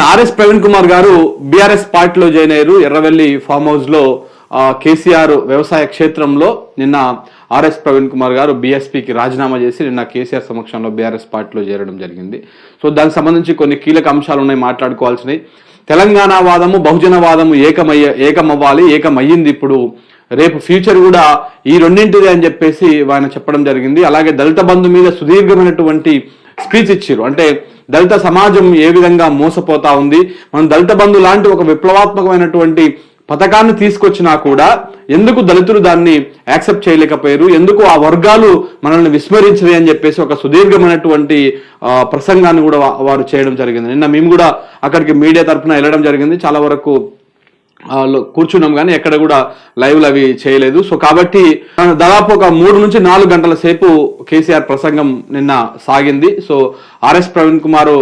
RS Praveen Kumar గారు BRS పార్టీలో join అయ్యారు. ఎర్రవెల్లి ఫామ్ హౌస్లో కేసీఆర్ వ్యవసాయ క్షేత్రంలో నిన్న ఆర్ఎస్ ప్రవీణ్ కుమార్ గారు బీఎస్పీకి రాజీనామా చేసి నిన్న కేసీఆర్ సమక్షంలో బీఆర్ఎస్ పార్టీలో చేరడం జరిగింది. సో దానికి సంబంధించి కొన్ని కీలక అంశాలు ఉన్నాయి మాట్లాడుకోవాల్సినవి. తెలంగాణ వాదము బహుజన వాదము ఏకమయ్య ఏకమవ్వాలి ఏకమయ్యింది ఇప్పుడు. రేపు ఫ్యూచర్ కూడా ఈ రెండింటిదే అని చెప్పేసి ఆయన చెప్పడం జరిగింది. అలాగే దళిత బంధు మీద సుదీర్ఘమైనటువంటి స్పీచ్ ఇచ్చారు అంటే దళిత సమాజం ఏ విధంగా మోసపోతా ఉంది? మనం దళిత బంధు లాంటి ఒక విప్లవాత్మకమైనటువంటి పథకాన్ని తీసుకొచ్చినా కూడా ఎందుకు దళితులు దాన్ని యాక్సెప్ట్ చేయలేకపోయారు? ఎందుకు ఆ వర్గాలు మనల్ని విస్మరించినాయి అని చెప్పేసి ఒక సుదీర్ఘమైనటువంటి ఆ, ప్రసంగాన్ని కూడా వారు చేయడం జరిగింది. నిన్న మేము కూడా అక్కడికి మీడియా తరఫున వెళ్ళడం జరిగింది. చాలా వరకు కూర్చున్నాం కానీ ఎక్కడ కూడా లైవ్లు అవి చేయలేదు. సో కాబట్టి దాదాపు ఒక మూడు నుంచి నాలుగు గంటల సేపు కేసీఆర్ ప్రసంగం నిన్న సాగింది. సో ఆర్ఎస్ ప్రవీణ్ కుమార్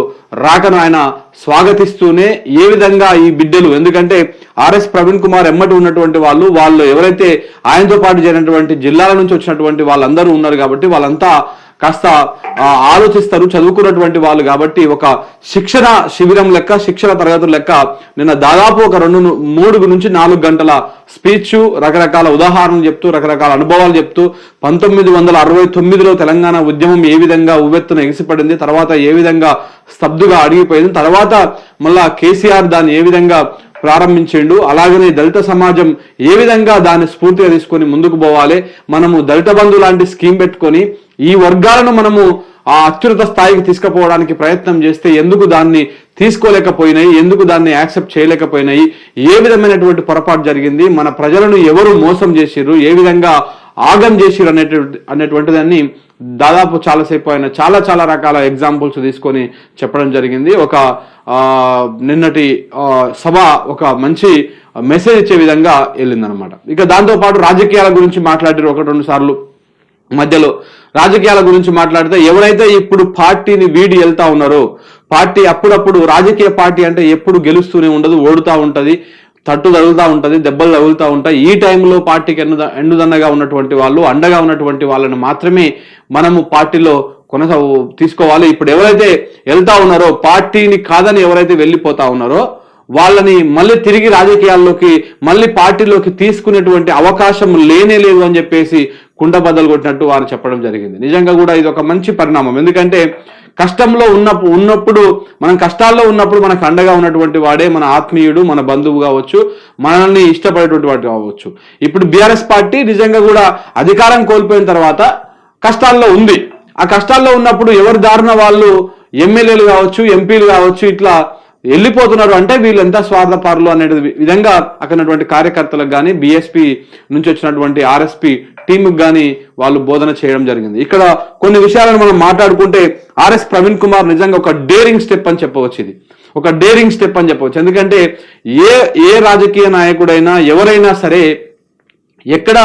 రాకను ఆయన స్వాగతిస్తూనే ఏ విధంగా ఈ బిడ్డలు ఎందుకంటే ఆర్ఎస్ ప్రవీణ్ కుమార్ ఎమ్మటి ఉన్నటువంటి వాళ్ళు వాళ్ళు ఎవరైతే ఆయనతో పాటు చేరినటువంటి జిల్లాల నుంచి వచ్చినటువంటి వాళ్ళందరూ ఉన్నారు కాబట్టి వాళ్ళంతా కాస్త ఆలోచిస్తారు చదువుకున్నటువంటి వాళ్ళు కాబట్టి ఒక శిక్షణ శిబిరం లెక్క శిక్షణ తరగతులు లెక్క నిన్న దాదాపు ఒక రెండు మూడు నుంచి నాలుగు గంటల స్పీచ్ రకరకాల ఉదాహరణలు చెప్తూ రకరకాల అనుభవాలు చెప్తూ పంతొమ్మిది వందల అరవై తొమ్మిదిలో తెలంగాణ ఉద్యమం ఏ విధంగా ఉవ్వెత్తున ఎగిసిపడింది తర్వాత ఏ విధంగా స్తబ్దుగా అడిగిపోయింది తర్వాత మళ్ళా కేసీఆర్ దాన్ని ఏ విధంగా ప్రారంభించిండు అలాగనే దళిత సమాజం ఏ విధంగా దాన్ని స్ఫూర్తిగా తీసుకొని ముందుకు పోవాలి మనము దళిత బంధు లాంటి స్కీమ్ పెట్టుకొని ఈ వర్గాలను మనము ఆ అత్యున్నత స్థాయికి తీసుకుపోవడానికి ప్రయత్నం చేస్తే ఎందుకు దాన్ని తీసుకోలేకపోయినాయి? ఎందుకు దాన్ని యాక్సెప్ట్ చేయలేకపోయినాయి? ఏ విధమైనటువంటి పొరపాటు జరిగింది? మన ప్రజలను ఎవరు మోసం చేసిర్రు? ఏ విధంగా ఆగం చేసిర్రు అనేటువంటి అనేటువంటి దాన్ని దాదాపు చాలాసేపు ఆయన చాలా చాలా రకాల ఎగ్జాంపుల్స్ తీసుకొని చెప్పడం జరిగింది. ఒక నిన్నటి సభ ఒక మంచి మెసేజ్ ఇచ్చే విధంగా వెళ్ళిందనమాట ఇక దాంతో పాటు రాజకీయాల గురించి మాట్లాడారు ఒకటి రెండు సార్లు. మధ్యలో రాజకీయాల గురించి మాట్లాడితే ఎవరైతే ఇప్పుడు పార్టీని వీడి వెళ్తా ఉన్నారో పార్టీ అప్పుడప్పుడు రాజకీయ పార్టీ అంటే ఎప్పుడు గెలుస్తూనే ఉండదు ఓడుతూ ఉంటుంది తట్టు తగులుతూ ఉంటది దెబ్బలు తగులుతూ ఉంటాయి. ఈ టైంలో పార్టీకి ఎన్నుద ఎండుదన్నగా ఉన్నటువంటి వాళ్ళు అండగా ఉన్నటువంటి వాళ్ళని మాత్రమే మనము పార్టీలో కొనసా తీసుకోవాలి. ఇప్పుడు ఎవరైతే వెళ్తా ఉన్నారో పార్టీని కాదని ఎవరైతే వెళ్ళిపోతా ఉన్నారో వాళ్ళని మళ్ళీ తిరిగి రాజకీయాల్లోకి మళ్ళీ పార్టీలోకి తీసుకునేటువంటి అవకాశం లేనే లేదు అని చెప్పేసి కుండ బద్దలు కొట్టినట్టు వారు చెప్పడం జరిగింది. నిజంగా కూడా ఇది ఒక మంచి పరిణామం. ఎందుకంటే కష్టంలో ఉన్నప్పుడు ఉన్నప్పుడు మనం కష్టాల్లో ఉన్నప్పుడు మనకు అండగా ఉన్నటువంటి వాడే మన ఆత్మీయుడు మన బంధువు కావచ్చు మనల్ని ఇష్టపడేటువంటి వాడు కావచ్చు. ఇప్పుడు బీఆర్ఎస్ పార్టీ నిజంగా కూడా అధికారం కోల్పోయిన తర్వాత కష్టాల్లో ఉంది. ఆ కష్టాల్లో ఉన్నప్పుడు ఎవరి దారుణ వాళ్ళు? ఎమ్మెల్యేలు కావచ్చు ఎంపీలు కావచ్చు ఇట్లా వెళ్ళిపోతున్నారు. అంటే వీళ్ళు ఎంత స్వార్థపరులు అనేది విధంగా అక్కడ కార్యకర్తలకు కానీ బీఎస్పీ నుంచి వచ్చినటువంటి ఆర్ఎస్పీ టీంకి కానీ వాళ్ళు బోధన చేయడం జరిగింది. ఇక్కడ కొన్ని విషయాలను మనం మాట్లాడుకుంటే ఆర్ఎస్ ప్రవీణ్ కుమార్ నిజంగా ఒక డేరింగ్ స్టెప్ అని చెప్పవచ్చు ఇది. ఒక డేరింగ్ స్టెప్ అని చెప్పవచ్చు. ఎందుకంటే ఏ ఏ రాజకీయ నాయకుడైనా ఎవరైనా సరే ఎక్కడ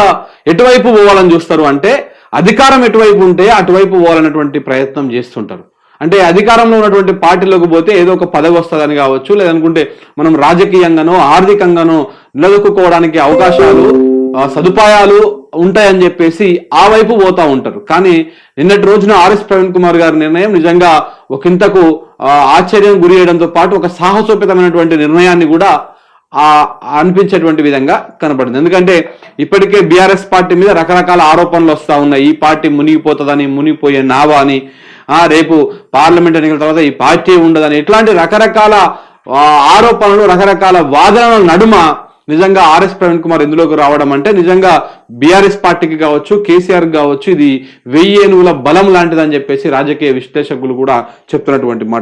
ఎటువైపు పోవాలని చూస్తారు అంటే అధికారం ఎటువైపు ఉంటే అటువైపు పోవాలన్నటువంటి ప్రయత్నం చేస్తుంటారు. అంటే అధికారంలో ఉన్నటువంటి పార్టీలోకి పోతే ఏదో ఒక పదవి వస్తుందని కావచ్చు లేదనుకుంటే మనం రాజకీయంగానో ఆర్థికంగానో నిలదొక్కుకోవడానికి అవకాశాలు సదుపాయాలు ఉంటాయని చెప్పేసి ఆ వైపు పోతా ఉంటారు. కానీ నిన్నటి రోజున ఆర్ఎస్ ప్రవీణ్ కుమార్ గారి నిర్ణయం నిజంగా ఒకంతకు ఆశ్చర్యం గురి చేయడంతో పాటు ఒక సాహసోపేతమైనటువంటి నిర్ణయాన్ని కూడా ఆ అనిపించేటువంటి విధంగా కనబడింది. ఎందుకంటే ఇప్పటికే బీఆర్ఎస్ పార్టీ మీద రకరకాల ఆరోపణలు వస్తా ఉన్నాయి. ఈ పార్టీ మునిగిపోతుందని మునిగిపోయే నావా అని. రేపు పార్లమెంట్ ఎన్నికల తర్వాత ఈ పార్టీ ఉండదని ఇట్లాంటి రకరకాల ఆ, ఆరోపణలు రకరకాల వాదనల నడుమ నిజంగా ఆర్ఎస్ ప్రవీణ్ కుమార్ ఇందులోకి రావడం అంటే నిజంగా బీఆర్ఎస్ పార్టీకి కావచ్చు కేసీఆర్ కావచ్చు ఇది వెయ్యి ఏనుగుల బలం లాంటిదని చెప్పేసి రాజకీయ విశ్లేషకులు కూడా చెప్తున్నటువంటి మాట.